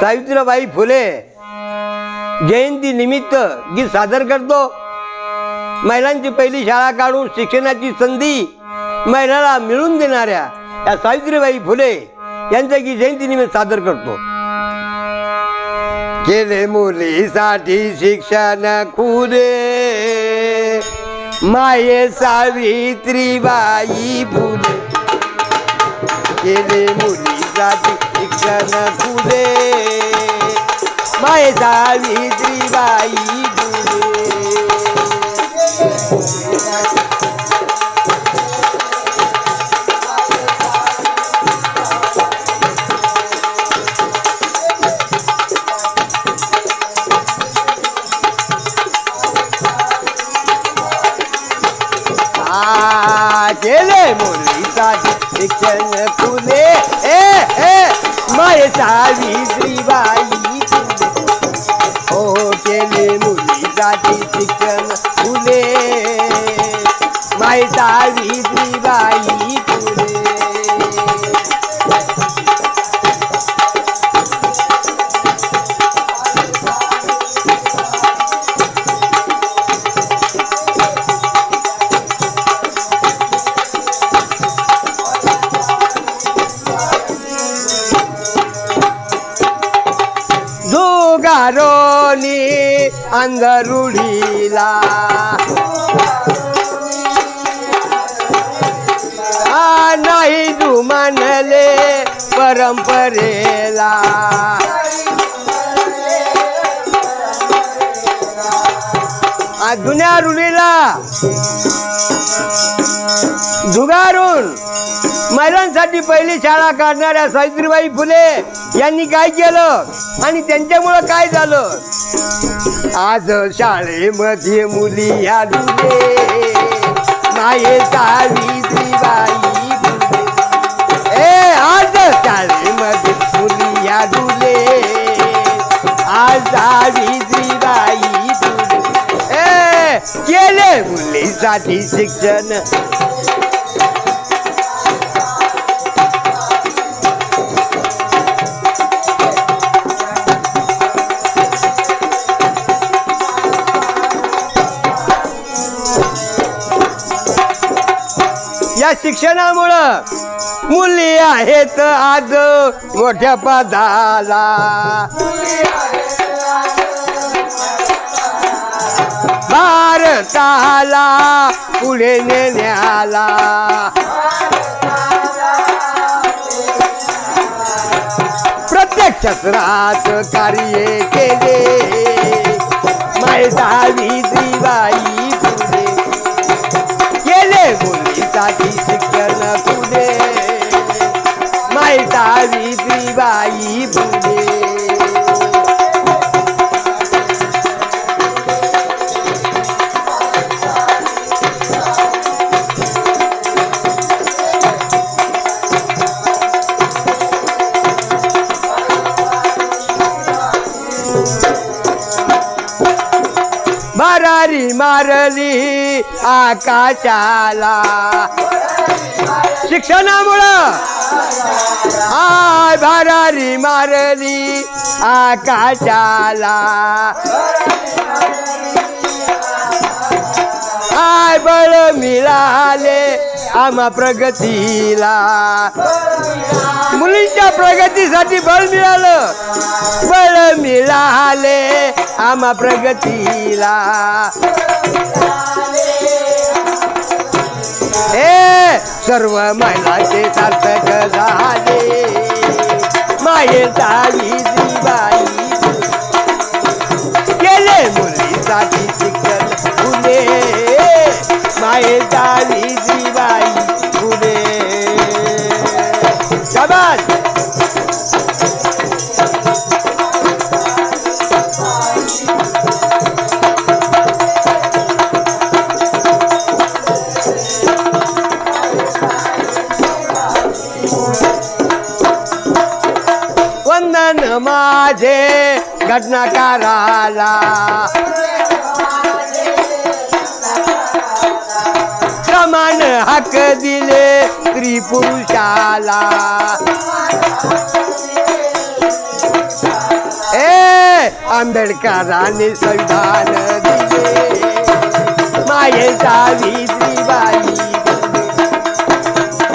सावित्रीबाई फुले. जयंती निमित्त गीत सादर करतो. महिलांची पहिली शाळा काढून शिक्षणाची संधी महिलाला मिळून देणाऱ्या या सावित्रीबाई फुले यांचं गीत जयंती निमित्त सादर करतो. केले मुलीसाठी शिक्षण खुले. माये सावित्रीबाई फुले. केले जाती शिक्षण खुले. माय जावी फुले मुलीसाठी फुले। ए ए माय सावित्रीबाई फुले। हो केले मुलीसाठी शिक्षण फुले। माय सावित्रीबाई फुले। जुगारोनी अंगरुढीला आ नाही जुमानले परंपरेला. आ जुन्या रुढीला. जुगारून महिलांसाठी पहिली शाळा काढणाऱ्या सावित्रीबाई फुले यांनी काय केलं आणि त्यांच्यामुळं काय झालं? आज शाळेमध्ये मुली ह्या माये सावित्रीबाई ए आज शाळेमध्ये मुली ह्या डुले आज सावित्रीबाई केले मुलीसाठी शिक्षण. या शिक्षणामुळं मुली आहेत आज मोठ्या पदाला. भारताला पुढे नेण्याला. प्रत्येक क्षेत्रात कार्य केले. मैदानी दिवाई भरारी मारली आकाशाला. शिक्षणामुळं आय भरारी मारली आकाशाला. आय बळ मिळाले आम्हा प्रगतीला. मुलींच्या प्रगतीसाठी बळ मिळालं. बळ मिळाले आम्हा प्रगतीला. हे सर्व महिलाचे सार्थक झाले. माये शाबास वंदन माझे घटनाकाराला. समान हक दिले. पुरुषाला ए आंबेडकरांनी संविधान दिले. माये जावी दिवाळी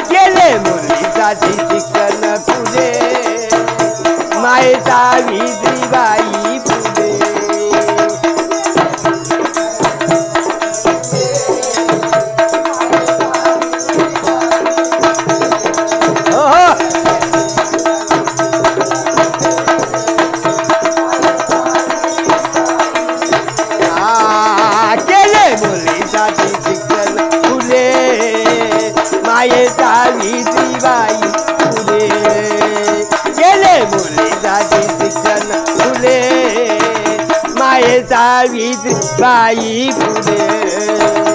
केले मुलीसाठी शिक्षण पुढे माये जावी दिवाळी शिक्षण फुले मायेचा बाई फुले. गेले मुले जाती शिक्षण फुले मायेचा बाई फुले.